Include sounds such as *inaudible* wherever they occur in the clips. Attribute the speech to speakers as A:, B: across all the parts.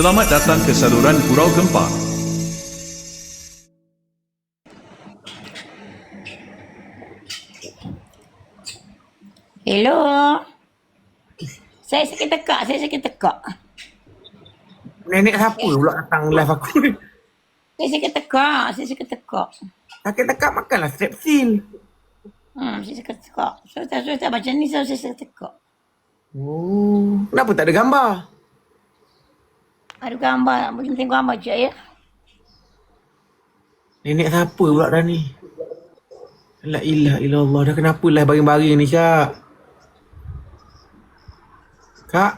A: Selamat datang ke saluran Gurau Gempa.
B: Hello. Saya sakit tekak, saya sakit tekak.
C: Nenek siapa pula datang live aku ni?
B: Saya sakit tekak, saya sakit tekak.
C: Sakit tekak makanlah strepsil.
B: Hmm, saya sakit tekak. So, tak, so, tak macam ni, so, saya sakit tekak.
C: Oh. Kenapa tak ada gambar?
B: Ada gambar, boleh tengok gambar je ya.
C: Nenek siapa pula dah ni? La ilah illallah. Dah kenapa live baring-baring ni, Syak? Kak?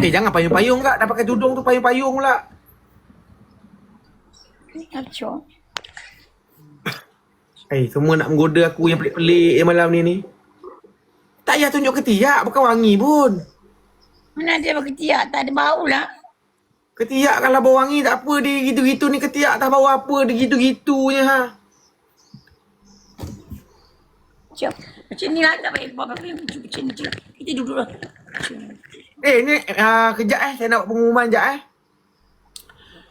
C: eh, jangan payung-payung, Kak. Dah pakai tudung tu payung-payung pula.
B: Aco.
C: Eh, semua nak menggoda aku yang pelik-pelik yang malam ni ni. Tak payah tunjuk ketiak, bukan wangi pun.
B: Mana dia pakai tiak, tak ada bau lah.
C: Ketiak kalau bau wangi tak apa dia gitu-gitu ni ketiak tak bau apa dia gitu-gitunya ha.
B: Macam, macam ni lah, tak payah buat apa-apa. Macam macam ni je. Kita duduk lah. Ni.
C: Eh ni uh, kejap eh saya nak buat pengumuman kejap eh.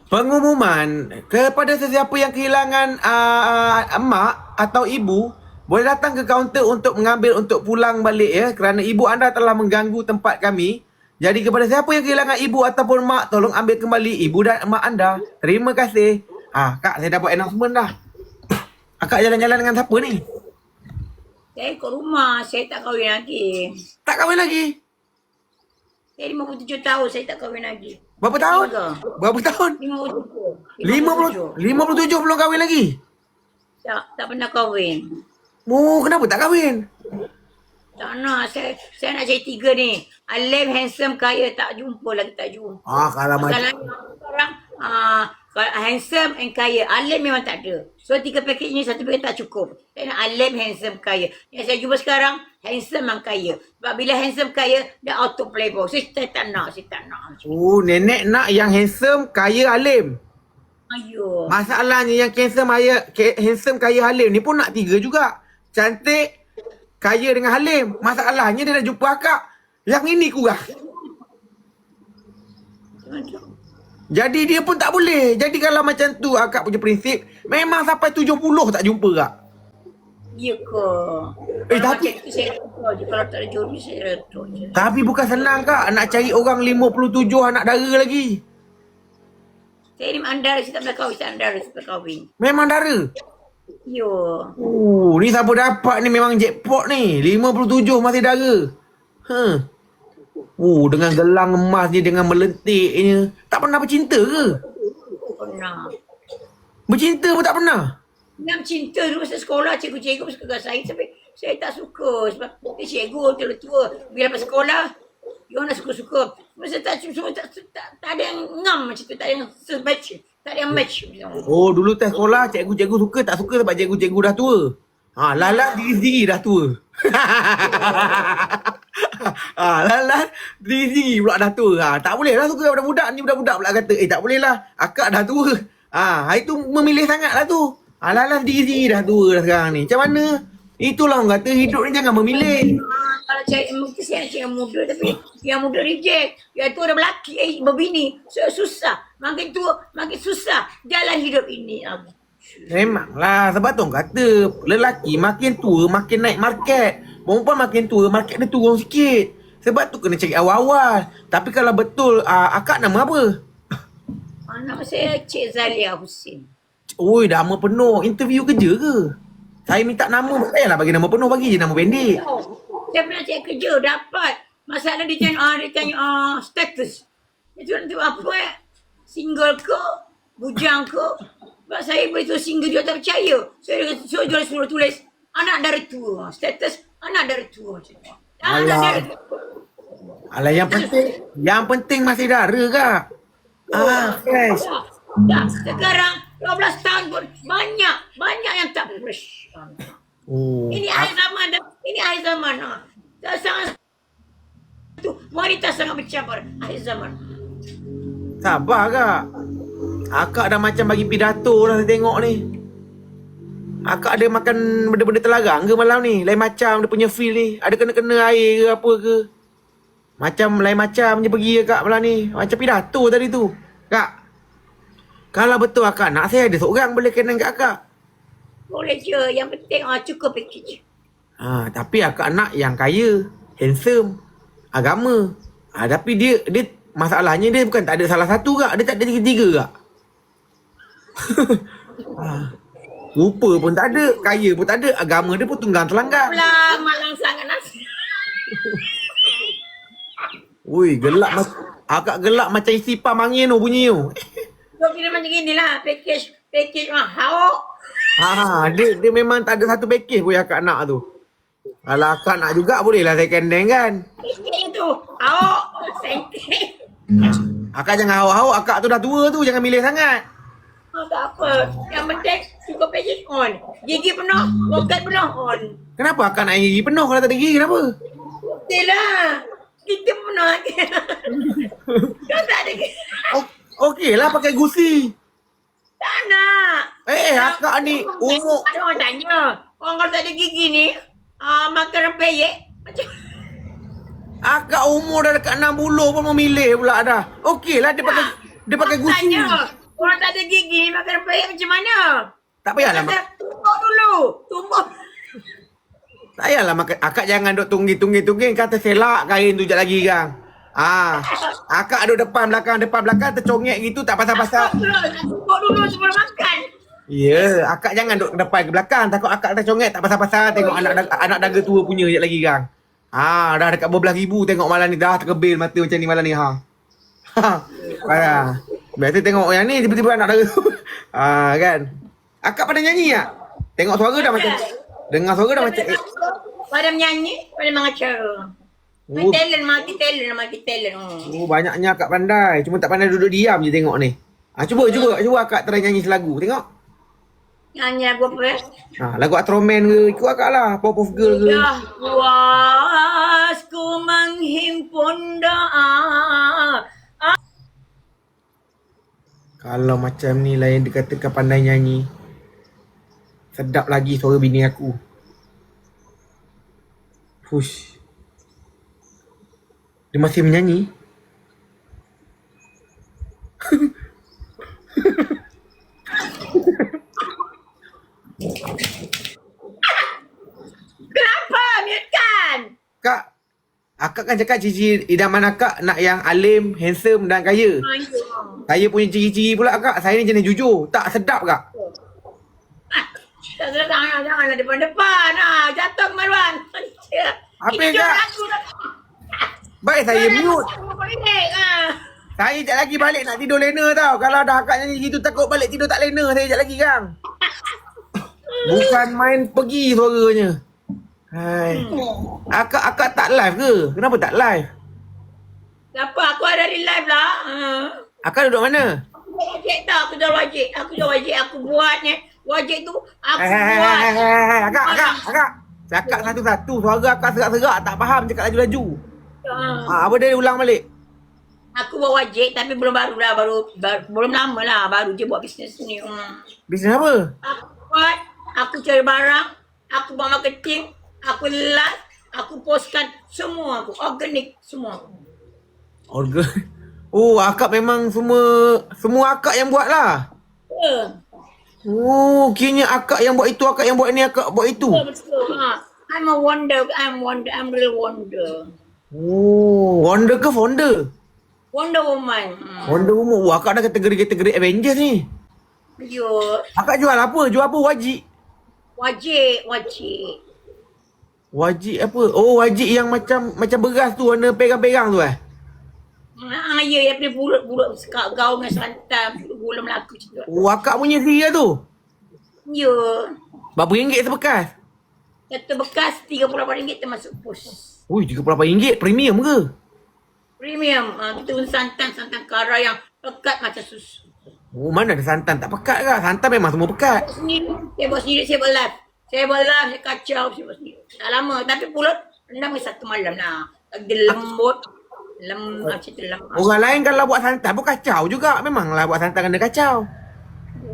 C: Pengumuman kepada sesiapa yang kehilangan uh, emak atau ibu boleh datang ke kaunter untuk mengambil untuk pulang balik ya kerana ibu anda telah mengganggu tempat kami. Jadi kepada siapa yang kehilangan ibu ataupun mak tolong ambil kembali ibu dan emak anda. Terima kasih. Ah kak saya dah buat announcement dah. *coughs* Akak jalan-jalan dengan siapa ni?
B: Saya ikut rumah, saya tak kahwin lagi.
C: Tak kahwin lagi.
B: Saya 57 tahun, saya tak kahwin lagi.
C: Berapa tahun? Berapa tahun?
B: 57.
C: 50 57 belum kahwin lagi.
B: Tak, tak pernah kahwin.
C: Oh, kenapa tak kahwin?
B: Tak nak, saya, saya nak cari tiga ni. Alim, handsome, kaya, tak jumpa lagi, tak jumpa.
C: Ah, kalau macam
B: sekarang, ah, handsome and kaya. Alim memang tak ada. So, tiga paket ni, satu paket tak cukup. Saya nak alim, handsome, kaya. Yang saya jumpa sekarang, handsome and kaya. Sebab bila handsome, kaya, dia auto playboy. So, saya tak nak, saya tak nak.
C: Oh, nenek nak yang handsome, kaya, alim.
B: Ayuh.
C: Masalahnya yang handsome, kaya, handsome, kaya, alim ni pun nak tiga juga. Cantik, kaya dengan halim. Masalahnya dia dah jumpa akak. Yang ini kurang. Jadi dia pun tak boleh. Jadi kalau macam tu akak punya prinsip, memang sampai 70 tak jumpa kak.
B: Ya ke?
C: Eh,
B: Kalau
C: tapi-
B: macam tu, saya retuk je. Kalau tak ada jodoh, saya retuk je.
C: Tapi bukan senang kak nak cari orang 57 anak dara lagi.
B: Saya ni andara, saya tak pernah kahwin. Saya andara, saya tak kahwin.
C: Memang dara.
B: Yo.
C: Oh, ni siapa dapat ni memang jackpot ni. 57 masih dara. Huh. Oh, dengan gelang emas dia dengan melentiknya. Tak pernah bercinta ke?
B: Pernah.
C: Bercinta pun tak pernah.
B: Yang cinta dulu masa sekolah, cikgu-cikgu suka dengan saya. Tapi saya tak suka. Sebab dia cikgu, dia tua. Bila lepas sekolah, dia orang dah suka-suka. Masa tak, tak, tak, tak, ada yang ngam macam tu. Tak ada yang se-match. Tak ada yang match.
C: Oh, dulu test sekolah cikgu-cikgu suka tak suka sebab cikgu-cikgu dah tua. Ha, lalat diri sendiri dah tua. *laughs* ha, lalat diri sendiri pula dah tua. Ha, tak boleh lah suka budak-budak ni budak-budak pula kata. Eh, tak boleh lah. Akak dah tua. Ha, hari tu memilih sangat lah tu. Ha, lalat diri sendiri dah tua dah sekarang ni. Macam mana? Itulah orang kata hidup ni jangan memilih.
B: Ah, kalau cari mungkin saya nak cari yang muda tapi yang muda reject. Yang tu dah berlaki, eh, berbini. So, susah. Makin tua, makin susah jalan hidup ini. Ah,
C: Memanglah sebab tu orang kata lelaki makin tua makin naik market. Perempuan makin tua market dia turun sikit. Sebab tu kena cari awal-awal. Tapi kalau betul uh, akak nama apa?
B: ah, nama saya Cik Zalia Husin.
C: Oi, nama penuh. Interview kerja ke? Saya minta nama, payahlah bagi nama penuh, bagi je nama pendek.
B: Saya pernah cari kerja, dapat. Masalah dia tanya, ah, dia tanya ah, status. Dia tu nanti apa eh? Single ke? Bujang ke? Sebab saya betul single dia tak percaya. Saya so, jual suruh tulis, anak dari tua. Status, anak dari tua. Macam tu. Anak dari tua.
C: Alah, yang penting, yang penting masih dara kak. Ah, fresh.
B: Dah, dah. Sekarang 12 tahun pun banyak, banyak yang tak fresh.
C: Oh.
B: Ini akhir zaman dah. Ini akhir zaman. Ha. Dah sangat tu wanita sangat mencabar akhir zaman.
C: Sabar kak. Akak dah macam bagi pidato dah saya tengok ni. Akak ada makan benda-benda terlarang ke malam ni? Lain macam dia punya feel ni. Ada kena-kena air ke apa ke? Macam lain macam je pergi akak malam ni. Macam pidato tadi tu. Kak. Kalau betul akak nak, saya ada seorang boleh kenal kat akak.
B: Boleh je. Yang penting ah, cukup package.
C: Ha, tapi akak nak yang kaya, handsome, agama. Ha, tapi dia dia masalahnya dia bukan tak ada salah satu kak, dia tak ada tiga-tiga kak. ha. *laughs* Rupa pun tak ada, kaya pun tak ada, agama dia pun tunggang telanggang.
B: Pula malang sangat nasi. *laughs*
C: Ui, gelak mas akak gelak macam isi pam angin tu bunyi tu. *laughs*
B: Kau kira macam gini lah. Package. Package mah. Hauk.
C: Ha, dia dia memang tak ada satu package pun yang akak nak tu. Kalau akak nak juga boleh lah second hand kan.
B: Package tu. Hauk. Sengkek.
C: Akak jangan hauk-hauk, akak tu dah tua tu, jangan milih sangat.
B: Oh, tak apa. Yang penting cukup package on. Gigi penuh. Poket penuh on.
C: Kenapa akak nak gigi penuh kalau tak ada gigi? Kenapa?
B: Betul lah. Kita penuh lagi. *laughs* Kau tak ada gigi.
C: Okey lah pakai gusi.
B: Tak nak.
C: Eh, akak ni umur
B: Ada orang tanya. Orang kalau tak ada gigi ni. Uh, makan rempeyek. Macam
C: akak umur dah dekat 60 pun memilih pula dah. Okey lah dia pakai dia pakai gusi.
B: Tanya. Orang tak ada gigi makan rempeyek macam mana?
C: Tak payahlah
B: Kata,
C: mak-
B: tumbuk dulu. Tumbuk.
C: tak payahlah makan akak jangan duk tunggi-tunggi-tunggi kata selak kain tu jap lagi kang. Ah, akak duduk depan belakang depan belakang tercongek gitu tak pasal-pasal.
B: Tak. Nak tumbuk dulu sebelum makan.
C: Ya, akak jangan duduk depan ke belakang. Takut akak tercongek tak pasal-pasal tengok anak daga, anak daga tua punya jap lagi kang. Ha, dah dekat berbelas ribu tengok malam ni dah terkebil mata macam ni malam ni ha. Ha. ha. Biasa tengok yang ni tiba-tiba anak daga tu. *laughs* Ha kan. Akak pada nyanyi tak? Tengok suara dah macam dengar suara dah macam eh.
B: Pada menyanyi, pada mengacara.
C: Oh,
B: Oh. Talent, multi talent, multi talent. Hmm.
C: oh, banyaknya akak pandai. Cuma tak pandai duduk diam je tengok ni. Ha, cuba, cuba, cuba akak try nyanyi selagu. Tengok.
B: Nyanyi lagu apa eh?
C: Ha, lagu Atroman ke, ikut akak lah. Pop of Girl ke.
B: Dah puas ku menghimpun doa.
C: Kalau macam ni lah yang dikatakan pandai nyanyi. Sedap lagi suara bini aku. Hush. Dia masih menyanyi?
B: Kenapa? Mute kan?
C: Kak, akak kan cakap ciri idaman akak nak yang alim, handsome dan kaya. Saya punya ciri-ciri pula kak, saya ni jenis jujur. Tak sedap kak.
B: Tak salah jangan janganlah depan-depan. Ah, jatuh kemaluan.
C: Apa
B: Itu
C: kak? Baik saya mute.
B: Ah.
C: Saya sekejap lagi balik nak tidur lena tau. Kalau dah akak nyanyi gitu takut balik tidur tak lena saya sekejap lagi kang. *laughs* Bukan main pergi suaranya. Hai. Akak akak tak live ke? Kenapa tak live?
B: Kenapa aku ada di live lah? Ah.
C: Akak duduk mana?
B: Wajib tak? Aku dah wajib. Aku dah wajib. Aku buat ni. Wajib tu aku
C: eh,
B: buat.
C: eh, eh, eh, Akak, akak, akak. Cakap satu-satu. Suara akak serak-serak. Tak faham cakap laju-laju.
B: Ah.
C: Ha, apa dia ulang balik?
B: Aku buat wajib tapi belum baru lah. Baru, baru belum lama lah. Baru je buat bisnes ni. Hmm.
C: Bisnes apa?
B: Aku buat. Aku cari barang. Aku buat marketing. Aku live. Aku postkan semua aku. Organik semua.
C: Organ. *laughs* Oh, akak memang semua semua akak yang buat lah.
B: Ya.
C: Oh, kiranya akak yang buat itu, akak yang buat ni, akak buat itu.
B: Betul betul. Ha. I'm a wonder. I'm wonder. I'm real wonder.
C: Oh, Wonder ke Founder?
B: Wonder Woman. Hmm.
C: Wonder Woman. Oh, akak dah kategori-kategori Avengers ni.
B: You
C: Akak jual apa? Jual apa? Wajib.
B: wajib wajib.
C: Wajib apa? Oh, wajib yang macam macam beras tu warna perang-perang tu eh.
B: Ah, ya, ya, punya bulut-bulut sekak gaun dengan santan, gula Melaka macam tu.
C: Oh, akak punya sihir tu.
B: Ya.
C: Berapa ringgit sebekas?
B: Kata bekas RM38 termasuk pos.
C: Ui, RM38 premium ke?
B: Premium. Ah, kita guna santan, santan kara yang pekat macam susu.
C: Oh, mana ada santan tak pekat ke? Santan memang semua pekat.
B: Buat sendiri. Saya buat sendiri, saya buat live. Saya live, saya kacau, saya sendiri. Tak lama. Tapi pulut, rendam satu malam lah. Dia lembut. Lem, macam tu lembut.
C: Orang lain kalau buat santan pun kacau juga. Memanglah buat santan kena kacau.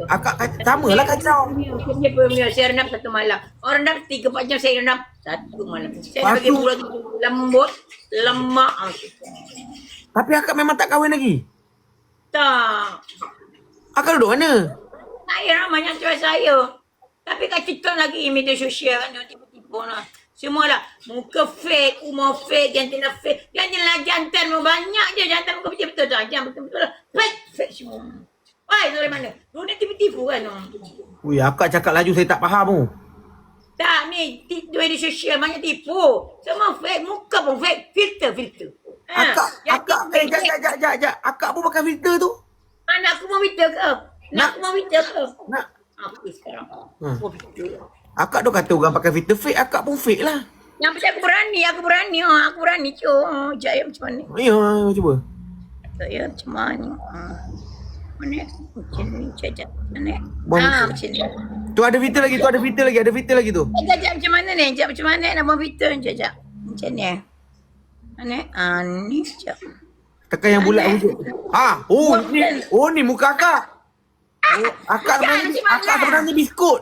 C: Akak kacau. Sama lah kacau.
B: Saya punya premium. Saya rendam satu malam. Orang rendam 3-4 jam saya rendam Satu malam. Saya bagi
C: Satu.
B: bulan lembut, lemak.
C: Tapi akak memang tak kahwin lagi.
B: Tak.
C: Akak duduk mana?
B: Saya ramai yang tuan saya. Tapi kat TikTok lagi media sosial kan dia tipu-tipu lah. Semua lah. Muka fake, umur fake, jantan lah fake. Jantan jantan mau banyak je. Jantan muka betul-betul tak. Jangan betul-betul lah. Fake, fake semua. Wah, dari mana? Dunia tipu-tipu kan.
C: Ui, akak cakap laju saya tak faham tu.
B: Tak ni, ti- media sosial banyak tipu. Semua fake, muka pun fake. Filter, filter. Ha,
C: Akak,
B: jantan
C: akak, eh, jap, jap, jap, jap. Akak pun pakai filter tu.
B: Anak aku mau filter ke? Nak
C: Nak.
B: aku mau filter ke?
C: Nak.
B: Apa sekarang?
C: Hmm.
B: Mau filter.
C: Akak tu kata orang pakai filter fake, akak pun fake lah.
B: Yang penting aku berani, aku berani. Ha, aku berani. Cuk, ha, jaya macam mana?
C: Ya, cuba.
B: Saya macam mana? Ha. Mana? Macam ni, jajak. Mana? Ha, macam ni.
C: Tu ada filter lagi, tu ada filter lagi, ada filter lagi tu.
B: Eh, Jajak macam mana ni? Jajak macam mana nak buang filter? Jajak. Macam ni. Mana? Ah, ni jap.
C: Tekan yang bulat wujud. Ha, oh ni, oh ni muka akak. Oh, akak
B: Kan,
C: sebenarnya, akak sebenarnya biskut.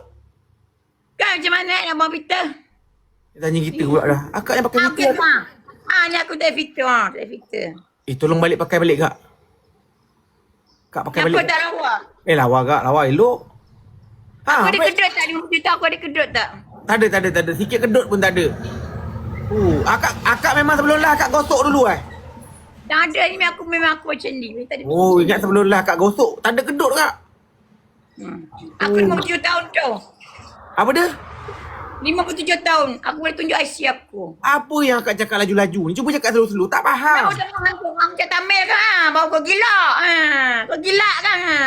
B: Kan macam mana nak buang filter?
C: Dia tanya kita pula dah. Akak yang pakai
B: Apa
C: filter.
B: ha? Ha, ni aku tak filter. Ha, tak filter.
C: Eh, tolong balik pakai balik kak. Kak pakai
B: Kenapa
C: balik.
B: tak lawa?
C: Eh, lawa kak, lawa elok. Ha,
B: Aku ada
C: baik.
B: kedut tak? 50 juta aku ada kedut tak?
C: Tak ada, tak ada, tak ada. Sikit kedut pun tak ada. Uh, akak akak memang sebelum lah akak gosok dulu eh.
B: Tak ada ni aku memang aku macam ni. Tak ada
C: Oh, ingat sebelum lah akak gosok. Tak ada kedut kak.
B: Hmm. Aku 57 tahun tu.
C: Apa dia?
B: 57 tahun. Aku boleh tunjuk IC aku.
C: Apa yang akak cakap laju-laju ni? Cuba cakap slow-slow. Tak faham.
B: Kau jangan hantu. Kau macam tamil kan? Ha? Bawa kau gila. Ha? Kau gila kan? Ha?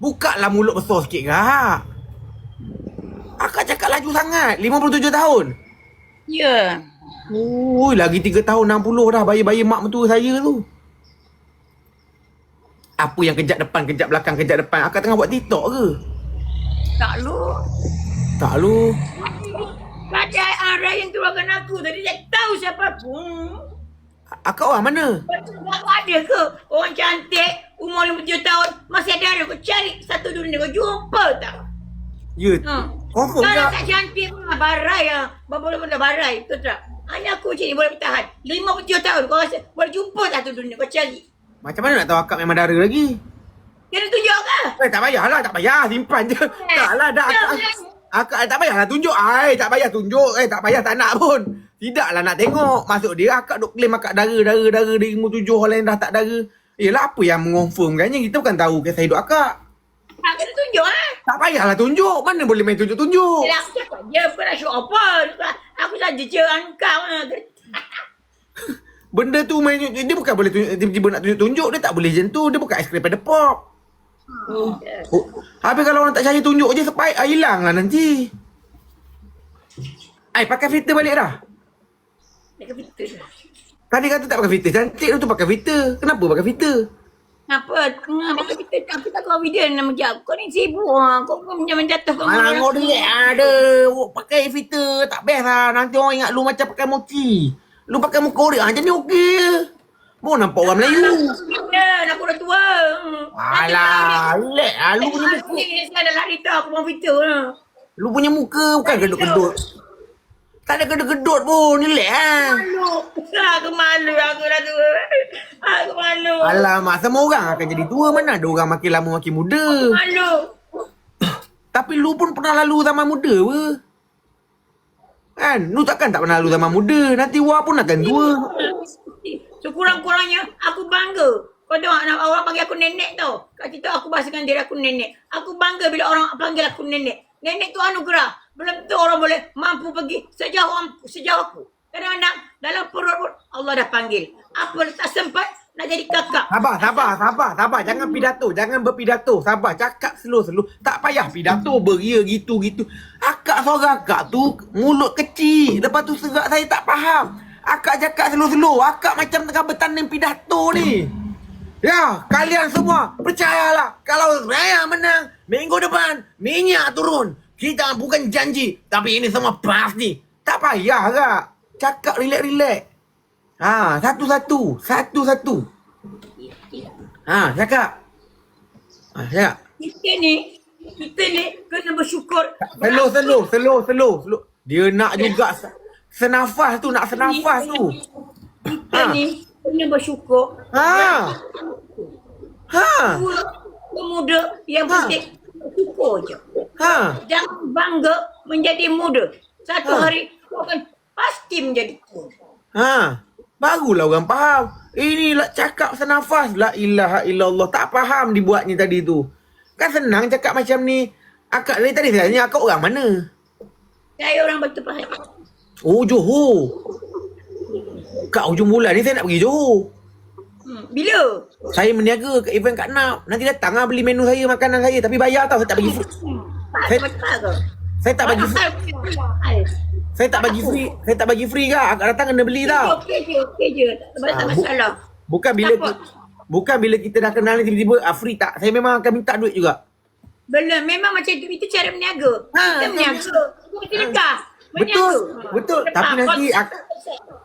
C: Buka lah mulut besar sikit kak. Akak cakap laju sangat. 57 tahun.
B: Ya.
C: Ui, lagi 3 tahun 60 dah bayi-bayi mak mentua saya tu. Apa yang kejap depan, kejap belakang, kejap depan? Akak tengah buat TikTok ke?
B: Tak lu.
C: Tak lu.
B: Pada arah yang keluarkan aku tadi tak tahu siapa pun.
C: Akak orang mana?
B: Kau ada ke orang cantik umur 57 tahun masih ada ada kau cari satu dunia kau jumpa tak?
C: Ya.
B: Ha.
C: Confirm
B: Kalau
C: tak?
B: tak cantik pun lah, barai lah. Boleh boleh barai, betul tak? Hanya aku macam ni boleh bertahan. 57 tahun kau rasa boleh jumpa satu dunia kau cari.
C: Macam mana nak tahu akak memang dara lagi?
B: Kena tunjuk ke?
C: Eh, tak payahlah, tak payah. Simpan je. Taklah, dah. Akak, akak eh, tak payahlah tunjuk. Ai, tak payah tunjuk. Eh, tak payah, tak nak pun. Tidaklah nak tengok. Maksud dia, akak duk claim akak dara, dara, dara. Dari umur tujuh, orang lain dah tak dara. Yelah, apa yang mengonfirmkannya? Kita bukan tahu kisah hidup akak.
B: Ha, kena tunjuk eh.
C: Tak payahlah tunjuk. Mana boleh main tunjuk-tunjuk?
B: Yelah, aku cakap je bukan nak show apa. Aku saja je angkau. *laughs*
C: Benda tu main. Dia bukan boleh tunjuk. Tiba-tiba nak tunjuk-tunjuk. Dia tak boleh macam tu. Dia bukan aiskrim pada pop. Oh. Habis kalau orang tak percaya tunjuk je sepai ah, hilang lah nanti. Ai pakai filter balik dah.
B: Dia betul.
C: Tadi kata tak pakai filter. Cantik tu pakai filter. Kenapa pakai filter?
B: Apa? Ha, Masa kita aku tak kau video nama jap. Kau ni sibuk ha. Kau kau macam jatuh kau.
C: Alah kau relax ada. Oh, pakai filter tak best lah. Nanti orang ingat lu macam pakai mochi. Lu pakai muka orang macam ni okey je. Mau nampak orang Melayu.
B: Ya, aku dah tua. Hmm.
C: Alah, relax lah. Lu punya
B: Aku
C: muka.
B: ni saya dah lari tau. Aku mau video lah.
C: Lu punya muka bukan gedut-gedut. Tak ada gedut-gedut pun. Relax lah.
B: Malu. Aku malu. Aku dah tua. Aku malu.
C: Alamak, semua orang akan jadi tua. Mana ada orang makin lama makin muda.
B: Malu.
C: Tapi lu pun pernah lalu zaman muda apa? Kan? Lu takkan tak pernah lalu zaman muda. Nanti wah pun akan tua.
B: Sekurang-kurangnya aku bangga. Kau tengok anak orang panggil aku nenek tau. Kat situ aku bahasakan diri aku nenek. Aku bangga bila orang panggil aku nenek. Nenek tu anugerah. Belum tentu orang boleh mampu pergi sejauh. Sejauh aku. Kadang-kadang dalam perut pun Allah dah panggil. Apa tak sempat nak jadi kakak.
C: Sabar, sabar, sabar, sabar. Jangan pidato, jangan berpidato. Sabar, cakap slow-slow. Tak payah pidato, beria gitu-gitu. Akak suara akak tu mulut kecil. Lepas tu serak saya tak faham. Akak cakap slow-slow. Akak macam tengah bertanding pidato ni. Ya, kalian semua percayalah kalau saya menang minggu depan minyak turun. Kita bukan janji, tapi ini semua pasti. Tak payah kak. Cakap relax-relax. Ha, satu-satu. Satu-satu. Ha, cakap. Ha, cakap.
B: Kita ni, kita ni kena bersyukur.
C: Slow, slow, slow, slow, slow. Dia nak juga se- senafas tu, nak senafas tu.
B: Kita
C: Ha.
B: ni kena bersyukur.
C: Ha. Ha.
B: Pemuda yang
C: Ha.
B: penting bersyukur je.
C: Ha.
B: Jangan bangga menjadi muda. Satu
C: Ha.
B: hari kau akan pasti menjadi tua.
C: Ha. Barulah orang faham. Ini lah cakap senafas. La ilaha illallah. Tak faham dibuatnya tadi tu. Kan senang cakap macam ni. Akak dari tadi saya tanya akak orang mana?
B: Saya orang Batu Pahat.
C: Oh Johor. Kat ujung bulan ni saya nak pergi Johor.
B: Hmm. Bila?
C: Saya meniaga kat event Kak Nap. Nanti datang lah beli menu saya, makanan saya. Tapi bayar tau. Saya tak bagi.
B: Hmm. Tak
C: Saya-? Saya tak bagi free. Saya tak bagi free. Saya tak bagi free kak. Akak datang kena beli tau.
B: Okey je, okey je. Tak ada
C: Ah, bu-
B: masalah.
C: Bukan bila bukan bila kita dah kenal ni tiba-tiba ah, free tak. Saya memang akan minta duit juga.
B: Belum, memang macam tu. Itu cara berniaga.
C: Ha,
B: Kita berniaga. Kita sedekah.
C: Betul, betul. Tapi nanti ak-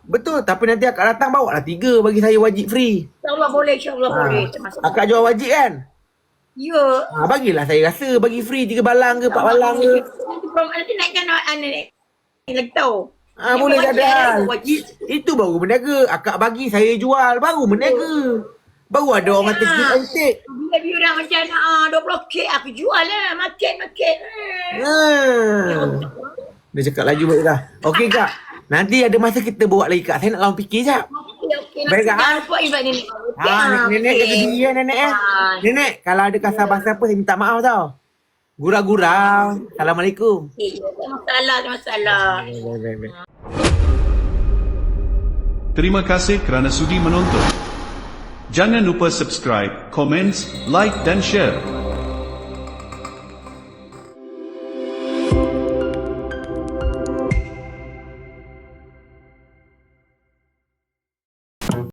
C: Betul. Tapi nanti akak datang bawa lah tiga bagi saya wajib free.
B: InsyaAllah boleh, insyaAllah
C: Ha.
B: boleh.
C: Akak jual wajib kan?
B: Ya.
C: Ha, bagilah saya rasa bagi free tiga balang ke empat balang ke.
B: Nanti nanti naikkan anu ni. Lagi tahu.
C: Ha,
B: Yang
C: boleh jadi hal. Itu baru berniaga. Akak bagi saya jual. Baru berniaga. Baru ada orang kata and take.
B: Bila dia orang macam ah 20k aku jual lah. Makin makin. Hmm.
C: Ha. Dia cakap laju baik dah. Okey kak. Nanti ada masa kita bawa lagi kak. Saya nak lawan fikir jap.
B: Okey okey.
C: Baik, Kak.
B: jangan lupa invite nenek.
C: Ha, nenek jaga diri ya nenek eh.
B: Ah.
C: Nenek, kalau ada kasar bahasa apa saya minta maaf tau. Gurau-gurau. Assalamualaikum.
B: Masalah, tak masalah.
C: Baik, baik, baik.
A: Terima kasih kerana sudi menonton. Jangan lupa subscribe, komen, like dan share.